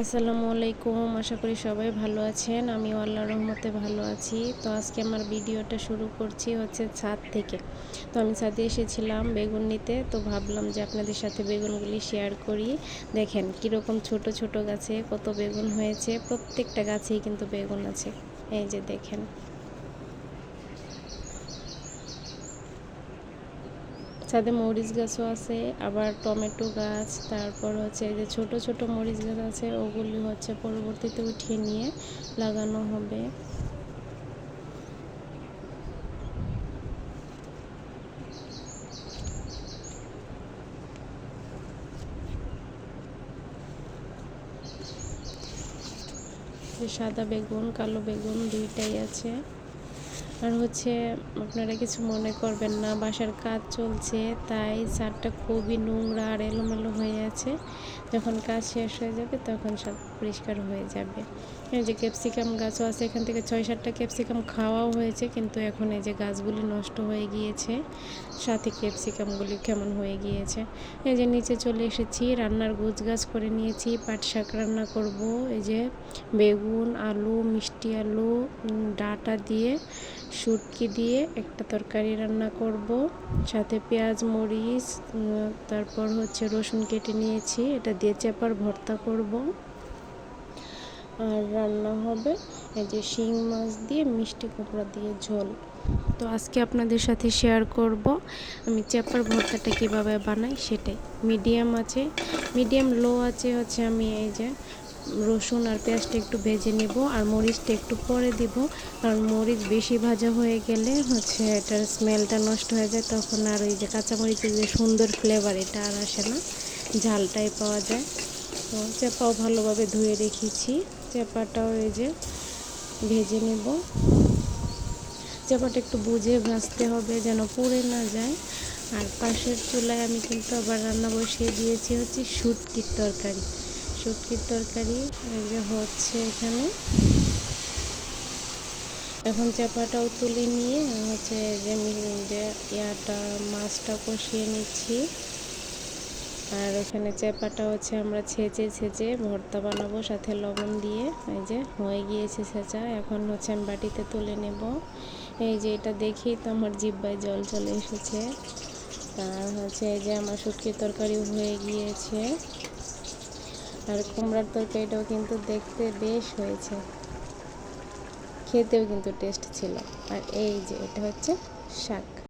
আসসালামু আলাইকুম, আশা করি সবাই ভালো আছেন। আমি আল্লাহ রহমতে ভালো আছি। তো আজকে আমার ভিডিওটা শুরু করছি হচ্ছে ছাদ থেকে। তো আমি ছাদে এসেছিলাম বেগুন নিতে, তো ভাবলাম যে আপনাদের সাথে বেগুনগুলি শেয়ার করি। দেখেন কীরকম ছোট ছোট গাছে কত বেগুন হয়েছে, প্রত্যেকটা গাছেই কিন্তু বেগুন আছে। এই যে দেখেন। ছাদে মরিচ গাছও আছে, আবার টমেটো গাছ, তারপর হচ্ছে যে ছোট ছোট মরিচ গাছ আছে, ওগুলি হচ্ছে পরবর্তীতে উঠিয়ে নিয়ে লাগানো হবে। সাদা বেগুন, কালো বেগুন দুইটাই আছে। আর হচ্ছে আপনারা কিছু মনে করবেন না, বাসার কাজ চলছে, তাই ছাদটা খুবই নোংরা আর এলোমেলো হয়ে আছে। যখন কাজ শেষ হয়ে যাবে তখন সব পরিষ্কার হয়ে যাবে। এই যে ক্যাপসিকাম গাছও আছে, এখান থেকে ছয় সাতটা ক্যাপসিকাম খাওয়াও হয়েছে, কিন্তু এখন এই যে গাছগুলি নষ্ট হয়ে গিয়েছে, সাথে ক্যাপসিকামগুলি কেমন হয়ে গিয়েছে। এই যে নিচে চলে এসেছি, রান্নার গুছ গাছ করে নিয়েছি, পাট শাক রান্না করব, এই যে বেগুন, আলু, মিষ্টি আলু ডাটা দিয়ে শুটকি দিয়ে একটা তরকারি রান্না করব। সাথে পেঁয়াজ, মরিচ তারপর হচ্ছে রসুন কেটে নিয়েছি। এটা দিয়ে চেপার ভর্তা করব। আর রান্না হবে এই যে শিং মাছ দিয়ে মিষ্টি কুমড়া দিয়ে ঝোল। তো আজকে আপনাদের সাথে শেয়ার করব আমি চেপার ভর্তাটা কীভাবে বানাই সেটাই। মিডিয়াম আছে, মিডিয়াম লো আছে হচ্ছে আমি এই যে রসুন আর পেঁয়াজটা একটু ভেজে নেব আর মরিচটা একটু পরে দিব। কারণ মরিচ বেশি ভাজা হয়ে গেলে হচ্ছে এটার স্মেলটা নষ্ট হয়ে যায়, তখন আর ওই যে কাঁচামরিচের যে সুন্দর ফ্লেভার এটা আর আসে না। ঝালটাই পাওয়া যায়। তো চেপাও ভালোভাবে ধুয়ে রেখেছি। চেপাটাও এই যে ভেজে নেব। চেপাটা একটু বুঝে ভাজতে হবে যেন পুড়ে না যায়। আর পাশের চুলায় আমি কিন্তু আবার রান্না বসিয়ে দিয়েছি হচ্ছে শুটকির তরকারি। শুটকির তরকারি যে হচ্ছে এখানে। এখন চাপাটাও তুলে নিয়ে হচ্ছে যে ইয়াটা, মাছটা কষিয়ে নিচ্ছি। আর এখানে চেপাটা হচ্ছে আমরা ছেঁচে ছেঁচে ভর্তা বানাবো, সাথে লবণ দিয়ে। এই যে হয়ে গিয়েছে ছেঁচা, এখন হচ্ছে আমি বাটিতে তুলে নেব। এই যে এটা দেখি তো আমার জিব্বায় জল চলে এসেছে। আর হচ্ছে এই যে আমার শুটকির তরকারিও হয়ে গিয়েছে। আর কুমড়ার তরকারিটাও কিন্তু দেখতে বেশ হয়েছে। খেতেও কিন্তু টেস্ট ছিল। আর এই যে, এটা হচ্ছে শাক।